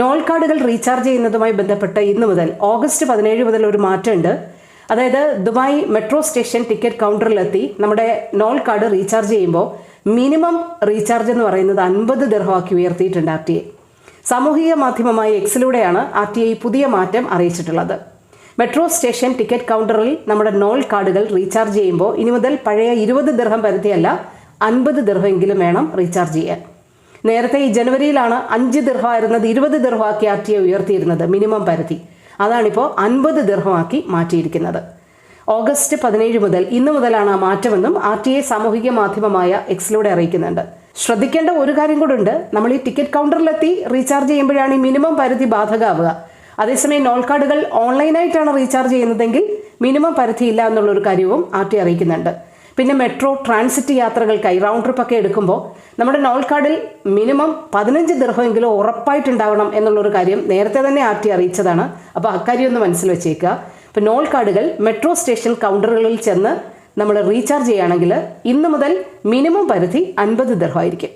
Nol കാർഡുകൾ recharge ചെയ്യുന്നതുമായി ബന്ധപ്പെട്ട് ഇന്ന് മുതൽ ഓഗസ്റ്റ് പതിനേഴ് മുതൽ ഒരു മാറ്റമുണ്ട്. അതായത് ദുബായ് മെട്രോ സ്റ്റേഷൻ ടിക്കറ്റ് കൗണ്ടറിലെത്തി നമ്മുടെ നോൾ കാർഡ് റീചാർജ് ചെയ്യുമ്പോൾ മിനിമം റീചാർജ് എന്ന് പറയുന്നത് അൻപത് ദർഹമാക്കി ഉയർത്തിയിട്ടുണ്ട് ആർ ടി ഐ. സാമൂഹിക മാധ്യമമായ എക്സിലൂടെയാണ് ആർ ടി ഐ പുതിയ മാറ്റം അറിയിച്ചിട്ടുള്ളത്. മെട്രോ സ്റ്റേഷൻ ടിക്കറ്റ് കൗണ്ടറിൽ നമ്മുടെ നോൾ കാർഡുകൾ റീചാർജ് ചെയ്യുമ്പോൾ ഇനി മുതൽ പഴയ ഇരുപത് ദർഹം പരിധിയല്ല അൻപത് ദർഹമെങ്കിലും വേണം റീചാർജ് ചെയ്യാൻ. നേരത്തെ ഈ ജനുവരിയിലാണ് അഞ്ച് ദിർഹമായിരുന്നത് ഇരുപത് ദിർഹമാക്കി ആർ ടി ഐ ഉയർത്തിയിരുന്നത് മിനിമം പരിധി. അതാണിപ്പോൾ അൻപത് ദിർഹമാക്കി മാറ്റിയിരിക്കുന്നത്. ഓഗസ്റ്റ് പതിനേഴ് മുതൽ ഇന്ന് മുതലാണ് ആ മാറ്റമെന്നും ആർ ടി ഐ സാമൂഹിക മാധ്യമമായ എക്സിലൂടെ അറിയിക്കുന്നുണ്ട്. ശ്രദ്ധിക്കേണ്ട ഒരു കാര്യം കൂടെ ഉണ്ട് നമ്മൾ ഈ ടിക്കറ്റ് കൗണ്ടറിലെത്തി റീചാർജ് ചെയ്യുമ്പോഴാണ് ഈ മിനിമം പരിധി ബാധകമാവുക അതേസമയം നോൾ കാർഡുകൾ ഓൺലൈനായിട്ടാണ് റീചാർജ് ചെയ്യുന്നതെങ്കിൽ മിനിമം പരിധി ഇല്ല എന്നുള്ളൊരു കാര്യവും ആർ ടി അറിയിക്കുന്നുണ്ട്. പിന്നെ മെട്രോ ട്രാൻസിറ്റ് യാത്രകൾക്കായി റൗണ്ട് ട്രിപ്പ് ഒക്കെ എടുക്കുമ്പോൾ നമ്മുടെ നോൾ കാർഡിൽ മിനിമം പതിനഞ്ച് ദീർഘമെങ്കിലും ഉറപ്പായിട്ടുണ്ടാവണം എന്നുള്ളൊരു കാര്യം നേരത്തെ തന്നെ ആർ ടി അറിയിച്ചതാണ്. അപ്പോൾ അക്കാര്യം ഒന്ന് മനസ്സിൽ വെച്ചേക്കുക. ഇപ്പോൾ നോൾ കാർഡുകൾ മെട്രോ സ്റ്റേഷൻ കൗണ്ടറുകളിൽ ചെന്ന് നമ്മൾ റീചാർജ് ചെയ്യുകയാണെങ്കിൽ ഇന്ന് മുതൽ മിനിമം പരിധി അൻപത് ദർഹമായിരിക്കും